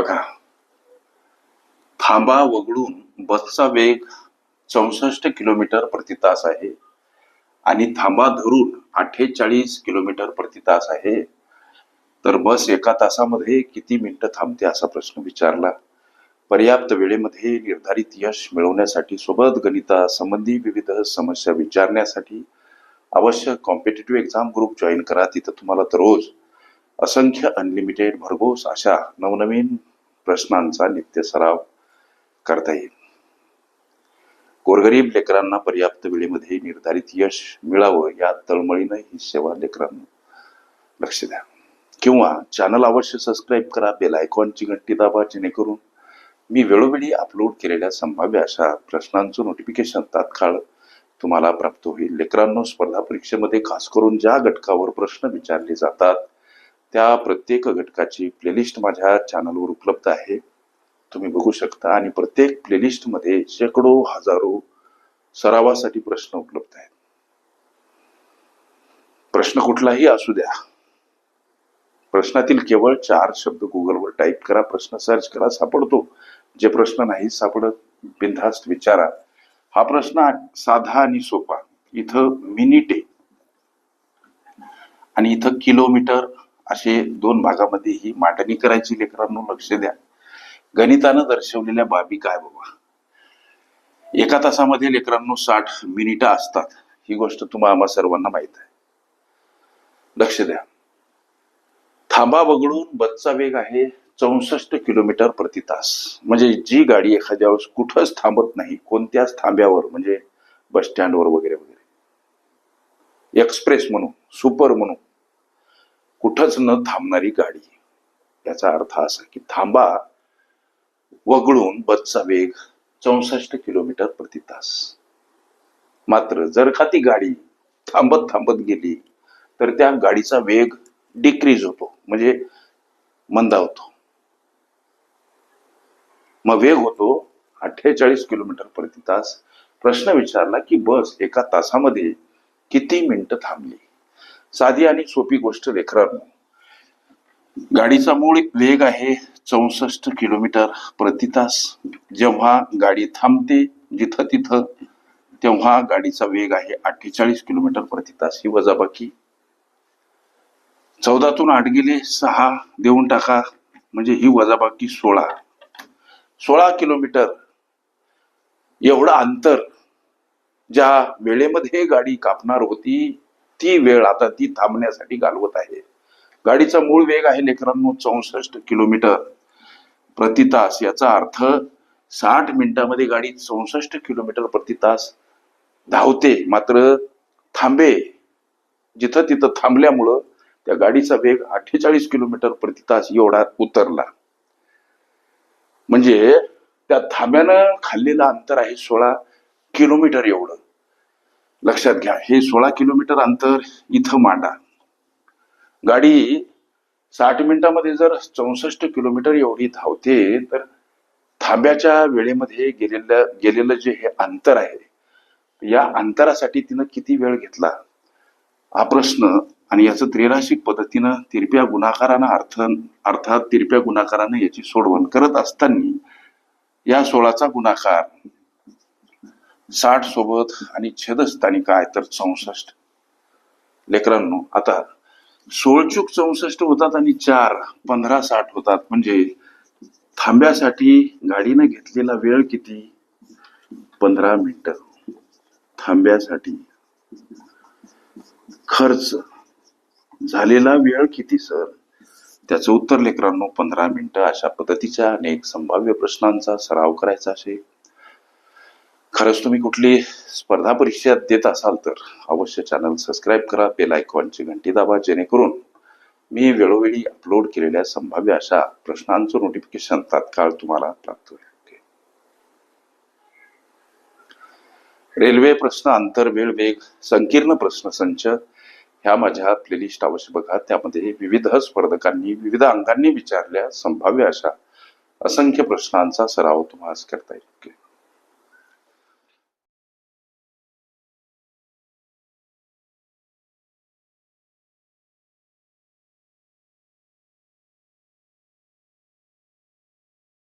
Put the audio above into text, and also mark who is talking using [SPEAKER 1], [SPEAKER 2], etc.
[SPEAKER 1] बघा. थांबा वगळून बसचा वेग चौसष्ट किलोमीटर प्रति तास आहे. आणि थांबा धरून अठ्ठेचाळीस किलोमीटर प्रति तास आहे. तर बस एका तासामध्ये किती मिनिटं थांबते असा प्रश्न विचारला. पर्याप्त वेळेमध्ये निर्धारित यश मिळवण्यासाठी सोबत गणितासंबंधी विविध समस्या विचारण्यासाठी अवश्य कॉम्पिटेटिव्ह एक्झाम ग्रुप जॉईन करा. तिथं तुम्हाला दररोज असंख्य अनलिमिटेड भरघोस अशा नवनवीन प्रश्नांचा नित्य सराव करता येईल. गोरगरीब लेकरांना पर्याप्त वेळेमध्ये निर्धारित यश मिळावं या तळमळीनं ही सेवा लेकरांना लक्ष द्या. किंवा चॅनल अवश्य सबस्क्राईब करा बेल आयकॉनची घंटी दाबा जेणेकरून मी वेळोवेळी अपलोड केलेल्या संभाव्य अशा प्रश्नांचं नोटिफिकेशन तात्काळ तुम्हाला प्राप्त होईल. लेकरांनो स्पर्धा परीक्षेमध्ये खास करून ज्या घटकावर प्रश्न विचारले जातात त्या प्रत्येक घटकाची प्लेलिस्ट माझ्या चॅनलवर उपलब्ध आहे. तुम्ही बघू शकता आणि प्रत्येक प्लेलिस्टमध्ये शेकडो हजारो सरावासाठी प्रश्न उपलब्ध आहेत. प्रश्न कुठलाही असू द्या. प्रश्नातील केवळ चार शब्द गुगलवर टाईप करा प्रश्न सर्च करा सापडतो. जे प्रश्न नाही सापडत बिनधास्त विचारा. हा प्रश्न साधा आणि सोपा. इथं मिनिटे आणि इथं किलोमीटर असे दोन भागामध्ये ही मांडणी करायची. लेकरांनो लक्ष द्या. गणितानं दर्शवलेल्या बाबी काय बाबा? एका तासामध्ये लेकरांनो साठ मिनिटं असतात. ही गोष्ट तुम्हाला आम्हा सर्वांना माहीत आहे. लक्ष द्या. थांबा वगळून बसचा वेग आहे चौसष्ट किलोमीटर प्रति तास. म्हणजे जी गाडी एखाद्या वेळेस कुठंच थांबत नाही कोणत्याच थांब्यावर म्हणजे बस स्टँडवर वगैरे वगैरे. एक्सप्रेस म्हणू सुपर म्हणू कुठंच न थांबणारी गाडी. याचा अर्थ असा की थांबा वगळून बसचा वेग चौसष्ट किलोमीटर प्रति तास. मात्र जर का ती गाडी थांबत थांबत गेली तर त्या गाडीचा वेग डिक्रीज होतो म्हणजे मंदावतो मग वेग होतो अठ्ठेचाळीस किलोमीटर प्रति तास. प्रश्न विचारला की बस एका तासामध्ये किती मिनिटं थांबली? साधी आणि सोपी गोष्ट लेकरांनो गाडीचा मूळ वेग आहे चौसष्ट किलोमीटर प्रति तास. जेव्हा गाडी थांबते जिथं तिथं तेव्हा गाडीचा वेग आहे अठ्ठेचाळीस किलोमीटर प्रति तास ही वजाबाकी. चौदातून आठ गेले सहा देऊन टाका म्हणजे ही वजाबाकी सोळा. सोळा किलोमीटर एवढं अंतर ज्या वेळेमध्ये गाडी कापणार होती ती वेळ आता ती थांबण्यासाठी घालवत आहे? गाडीचा मूळ वेग आहे लेकरांनो चौसष्ट किलोमीटर. प्रति तास याचा अर्थ साठ मिनिटामध्ये गाडी चौसष्ट किलोमीटर प्रति तास धावते. मात्र थांबे. जिथं तिथं थांबल्यामुळं त्या गाडीचा वेग अठ्ठेचाळीस किलोमीटर प्रति तास एवढा उतरला. म्हणजे त्या थांब्यानं खाल्लेलं अंतर आहे सोळा किलोमीटर एवढं. लक्षात घ्या. हे सोळा किलोमीटर अंतर इथं मांडा. गाडी साठ मिनिटामध्ये जर चौसष्ट किलोमीटर एवढी धावते तर थांब्याच्या वेळेमध्ये गेलेलं गेलेलं जे हे अंतर आहे या अंतरासाठी तिनं किती वेळ घेतला? हा प्रश्न आणि याचं त्रिराशिक पद्धतीनं तिरप्या गुणाकारानं अर्थ अर्थात तिरप्या गुणाकारानं याची सोडवण करत असताना या सोळाचा गुणाकार साठ सोबत आणि छेदस्थानी काय तर चौसष्ट. लेकरांनो आता सोळचूक चौसष्ट होतात आणि चार पंधरा साठ होतात. म्हणजे थांब्यासाठी गाडीनं घेतलेला वेळ किती? पंधरा मिनिट. थांब्यासाठी. खर्च. झालेला वेळ किती सर? त्याचं उत्तर लेकरांनो पंधरा मिनिटं अशा पद्धतीच्या अनेक संभाव्य प्रश्नांचा सराव करायचा असेल. खरंच तुम्ही कुठली स्पर्धा परीक्षा देत असाल तर अवश्य चॅनल सबस्क्राईब करा बेल आयकॉनची घंटी दाबा जेणेकरून मी वेळोवेळी अपलोड केलेल्या संभाव्य अशा प्रश्नांचं नोटिफिकेशन तात्काळ तुम्हाला प्राप्त होईल. रेल्वे प्रश्न अंतर वेळ वेग संकीर्ण प्रश्न संच ह्या माझ्या प्लेलिस्ट अवश्य बघा. त्यामध्ये विविध स्पर्धकांनी विविध अंगांनी विचारल्या संभाव्य अशा असंख्य प्रश्नांचा सराव तुम्हाला करता येईल.